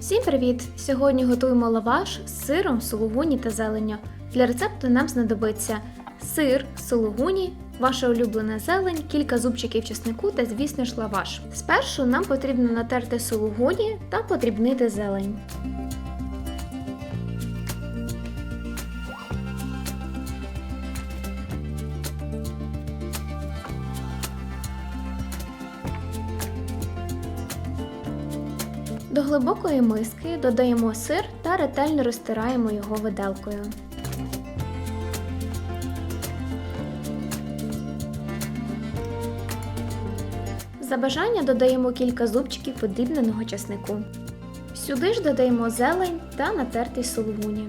Всім привіт! Сьогодні готуємо лаваш з сиром, сулугуні та зеленню. Для рецепту нам знадобиться сир, сулугуні, ваша улюблена зелень, кілька зубчиків чеснику та, звісно ж, лаваш. Спершу нам потрібно натерти сулугуні та подрібнити зелень. До глибокої миски додаємо сир та ретельно розтираємо його виделкою. За бажання додаємо кілька зубчиків подрібненого часнику. Сюди ж додаємо зелень та натертий сулугуні.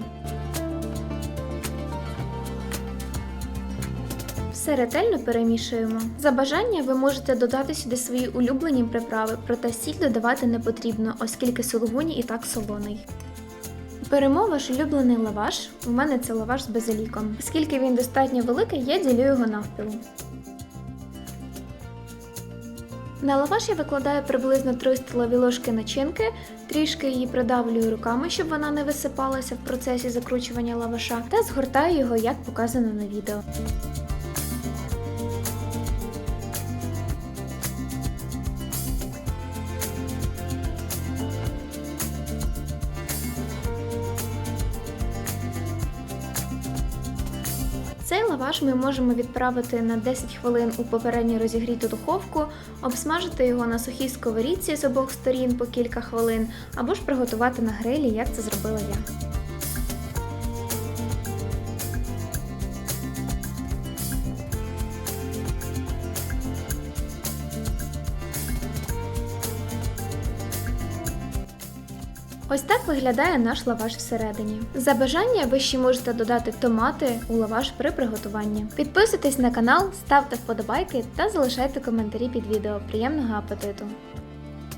Все ретельно перемішуємо. За бажання ви можете додати сюди свої улюблені приправи, проте сіль додавати не потрібно, оскільки сулугуні і так солоний. Беремо ваш улюблений лаваш. У мене це лаваш з базиліком. Оскільки він достатньо великий, я ділю його навпіл. На лаваш я викладаю приблизно 3 столові ложки начинки, трішки її придавлюю руками, щоб вона не висипалася в процесі закручування лаваша, та згортаю його, як показано на відео. Цей лаваш ми можемо відправити на 10 хвилин у попередньо розігріту духовку, обсмажити його на сухій сковорідці з обох сторін по кілька хвилин, або ж приготувати на грилі, як це зробила я. Ось так виглядає наш лаваш всередині. За бажання ви ще можете додати томати у лаваш при приготуванні. Підписуйтесь на канал, ставте вподобайки та залишайте коментарі під відео. Приємного апетиту!